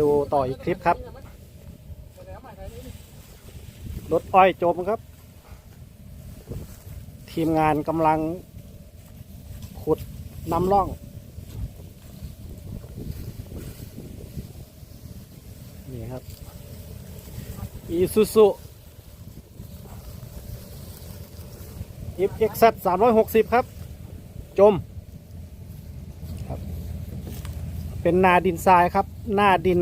ดูต่ออีกคลิปครับ รถอ้อยจมครับ ทีมงานกำลังขุดนำร่อง นี่ครับอีซูซูอิฟเอ็กซ์สามร้อยหกสิบครับ จม ครับ เป็นนาดินทรายครับ หน้าดิน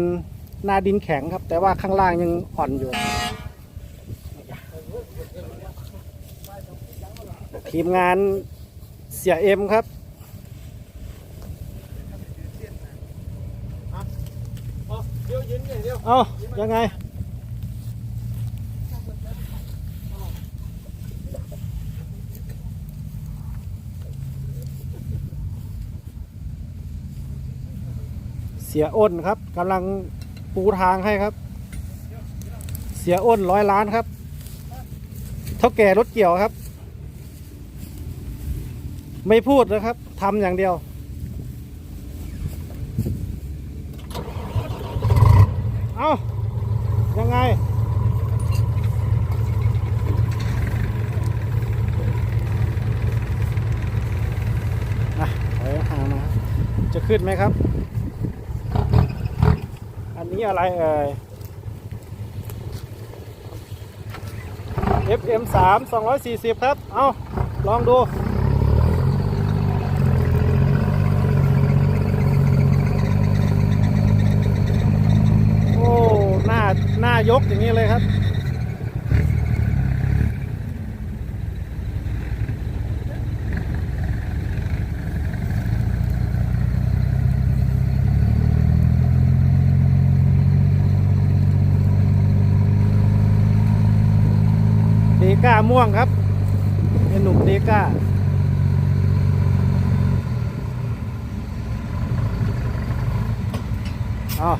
หน้าดินแข็งครับ แต่ว่าข้างล่างยังอ่อนอยู่ ทีมงานเสียเอ็มครับเดี๋ยวยืนอย่าวเอ้ายังไง เสียอ้นครับกำลังปูทางให้ครับ เสียอ้นร้อยล้านครับ เท่าแก่รถเกี่ยวครับ ไม่พูดนะครับทำอย่างเดียวเอายังไง อะถอยห่างมาจะขึ้นไหมครับ นี้อะไรเอ่ย FM 3 240 ครับ เอาลองดูโอ้หน้าหน้ายกอย่างนี้เลยครับ ก้าม่วงครับเป็นหนุ่มเดก้าเอา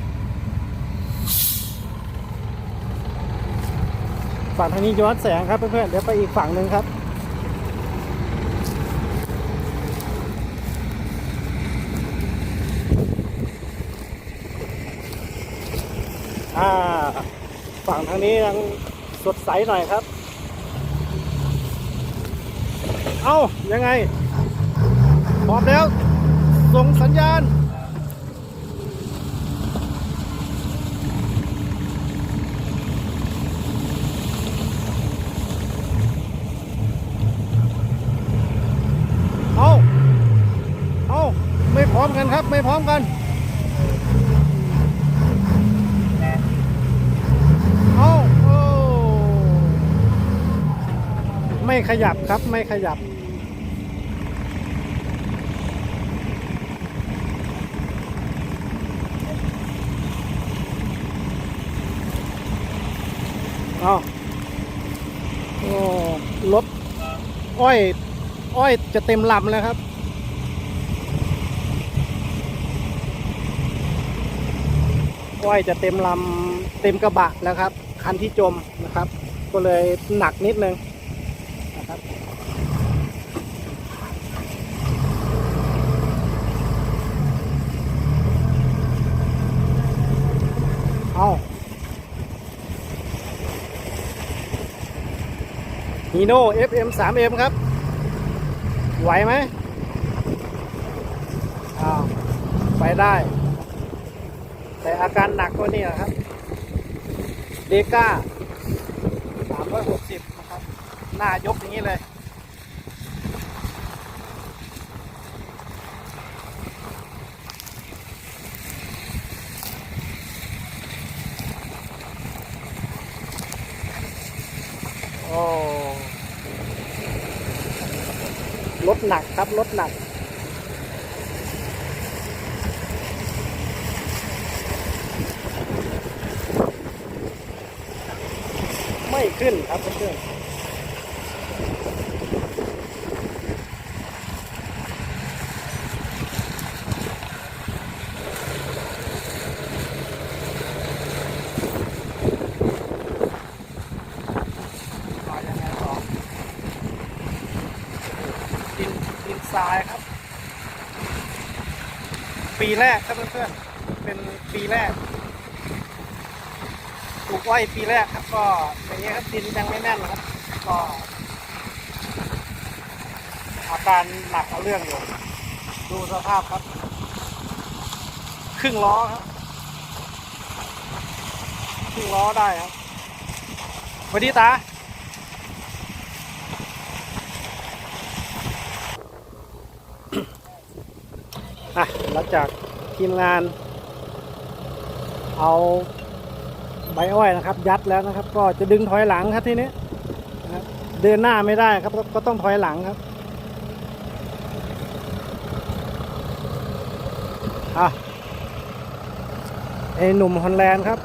ฝั่งทางนี้ย้อนแสงครับเพื่อนๆเดี๋ยวไปอีกฝั่งหนึ่งครับอ่าฝั่งทางนี้ยังสดใสหน่อยครับ เอ้ายังไงพร้อมแล้ว ส่งสัญญาณ เอาเอาไม่พร้อมกันครับ ไม่พร้อมกันเอาโอ้ไม่ขยับครับไม่ขยับ เอาโอ้รถอ้อย อ้อยจะเต็มลำแล้วครับ อ้อยจะเต็มลำเต็มกระบะแล้วครับ คันที่จมนะครับ ก็เลยหนักนิดนึงนะครับ เอา ฮีโน่ FM 3M ครับ ไหวไหมอ้าวไปได้ แต่อาการหนักกว่านี้นะครับเดก้า360 นะครับ หน้ายกอย่างนี้เลย หนักครับรถหนัก ไม่ขึ้นครับเพื่อนต่อยังไงต่อดินดินทรายครับ ปีแรกครับเพื่อนๆ เป็นปีแรกปลูกอ้อยปีแรกครับ ก็อย่างนี้ยครับดินยังไม่แน่นนะครับ ก็อาการหนักเอาเรื่องอยู่ ดูสภาพครับ ครึ่งล้อครับ ครึ่งล้อได้ครับสวัสดีตาอะหลังจากทีมงาน เอาใบอ้อยนะครับ ยัดแล้วนะครับ ก็จะดึงถอยหลังครับทีนี้นะครับเดินหน้าไม่ได้ครับก็ก็ต้องถอยหลังครับอะไอหนุ่มฮอลแลนด์ครับ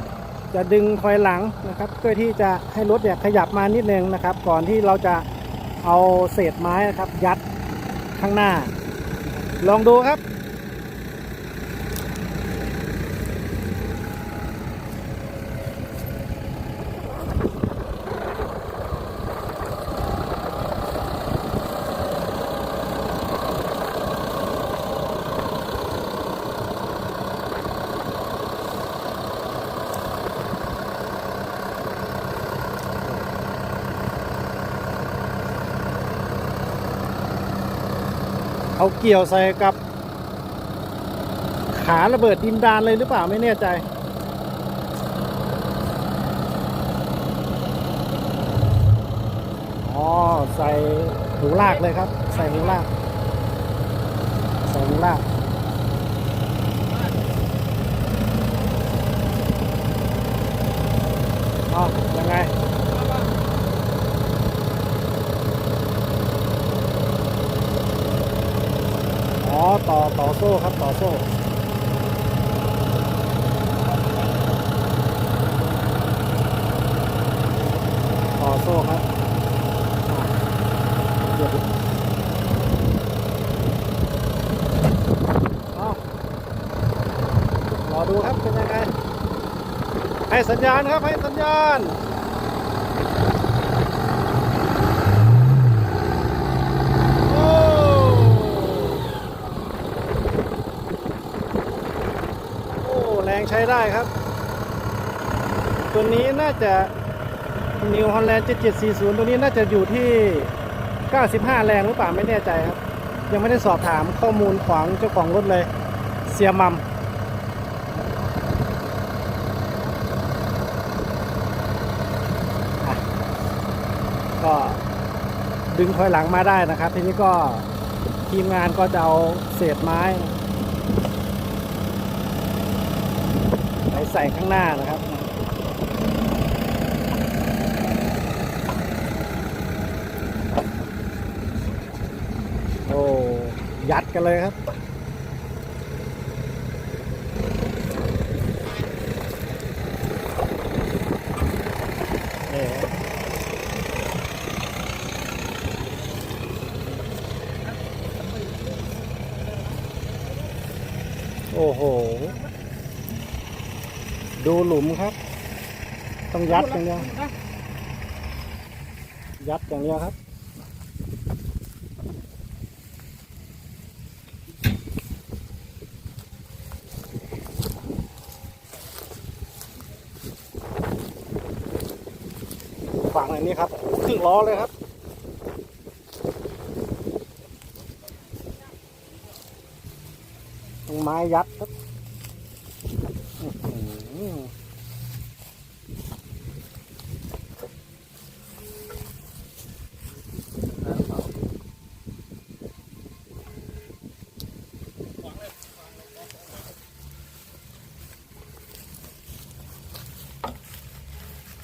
จะดึงถอยหลังนะครับ เพื่อที่จะให้รถเนี่ยขยับมานิดนึงนะครับ ก่อนที่เราจะเอาเศษไม้นะครับ ยัดข้างหน้า ลองดูครับ เอาเกี่ยวใส่กับ ขาระเบิดดินดานเลยหรือเปล่าไม่แน่ใจ อ๋อ ใส่หูลากเลยครับ ใส่หูลาก ใส่หูลากอ๋อยังไง อ๋อ ต่อ ต่อ โซ่ครับ ต่อโซ่ต่อโซ่ครับอะเดี๋ยวรอดูครับเป็นยังไงให้สัญญาณครับ ให้สัญญาณ โอ้ โอ้ แรงใช้ได้ครับ ตัวนี้น่าจะ New Holland 7740 ตัวนี้น่าจะอยู่ที่ 95 แรงหรือเปล่าไม่แน่ใจครับ ยังไม่ได้สอบถามข้อมูลของเจ้าของรถเลย เสียมัมอะก็ดึงถอยหลังมาได้นะครับ ทีนี้ก็ทีมงานก็จะเอาเศษไม้ ไป ใส่ข้างหน้านะครับโอ้ยัดกันเลยครับโอ้โห ดูหลุมครับ ต้องยัดอย่างเดียวยัดอย่างเดียวครับ ฝั่งอันนี้ครับครึ่งล้อเลยครับตรงไม้ยัดครับอื้อหือ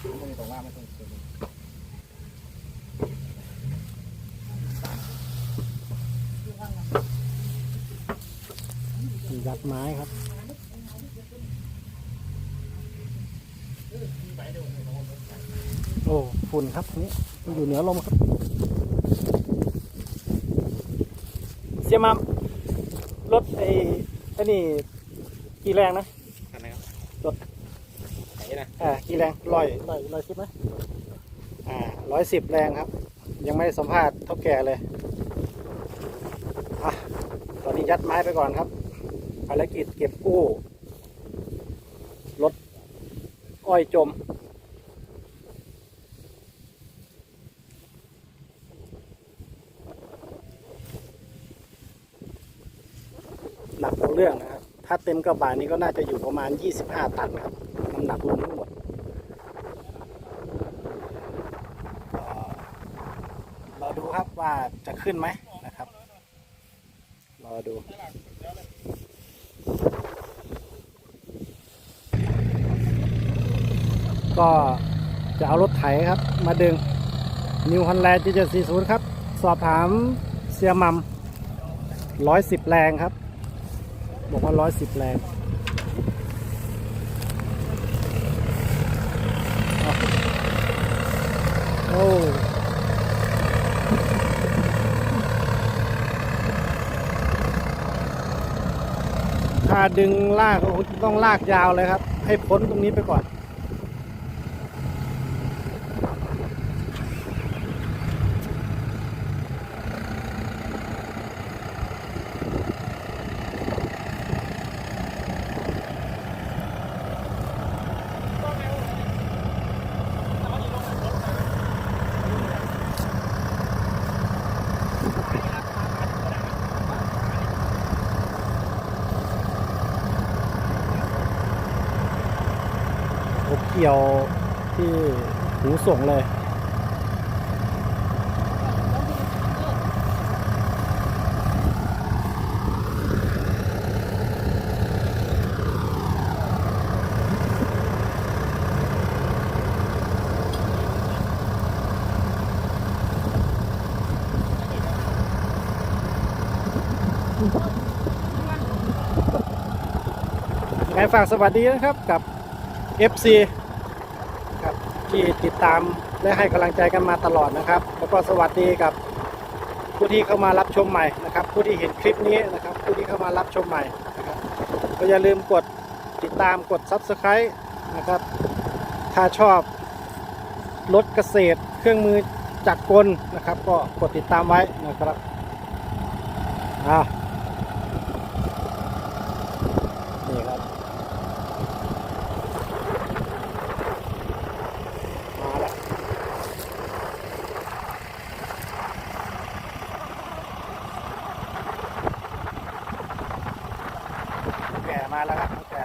ยัดไม้ครับโอ้ฝุ่นครับนี่อยู่เหนือลมครับเสียมามรถไอ้ไอ้นี่กี่แรงนะรับ่ไหอ่ากี่แรงร้อยร้อยร้อยสิบไหมอ่าร้อยสิบแรงครับ ยังไม่สัมภาษณ์เท่าแก่เลยอะตอนนี้ยัดไม้ไปก่อนครับภารกิจเก็บกู้รถอ้อยจมหนักเรื่องนะครับ ถ้าเต็มกระบะนี้ก็น่าจะอยู่ประมาณ 25 ตันครับ หนักรวมทั้งหมดรอดูครับว่าจะขึ้นไหมนะครับ รอดูก็จะเอารถไถครับ มาดึงนิวฮ o นแลนด์740ครับ สอบถามเสียมัมร้อยสิบแรงครับ บอกว่าร้อยสิบแรงอะโอ้ถ้า ดึงลากต้องลากยาวเลยครับ ให้พ้นตรงนี้ไปก่อน เกี่ยวที่หูส่งเลยไงฝากสวัสดีนะครับกับ FC ที่ติดตามและให้กำลังใจกันมาตลอดนะครับ แล้วก็สวัสดีกับผู้ที่เข้ามารับชมใหม่นะครับ ผู้ที่เห็นคลิปนี้นะครับ ผู้ที่เข้ามารับชมใหม่นะครับก็อย่าลืมกดติดตามกด Subscribe นะครับ ถ้าชอบรถเกษตรเครื่องมือจักรกลนะครับ ก็กดติดตามไว้นะครับอ่านี่ครับ มาแล้ว แล้วครับแต่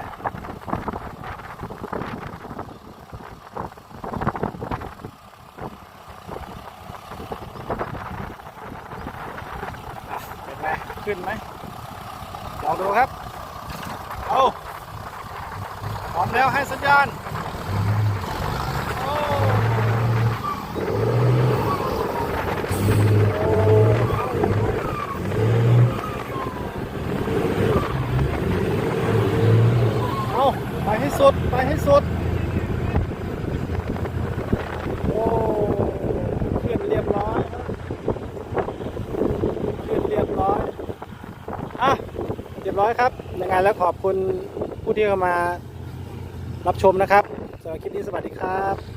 เป็นไงขึ้นไหมลองดูครับ เอาพร้อมแล้วให้สัญญาณ โอ้เอาไปให้สุด ไปให้สุด โอ้ขึ้นเรียบร้อยขึ้นเรียบร้อย อะ เรียบร้อยครับ ยังไง แล้วขอบคุณผู้ที่เข้ามารับชมนะครับสำหรับคลิปนี้สวัสดีครับ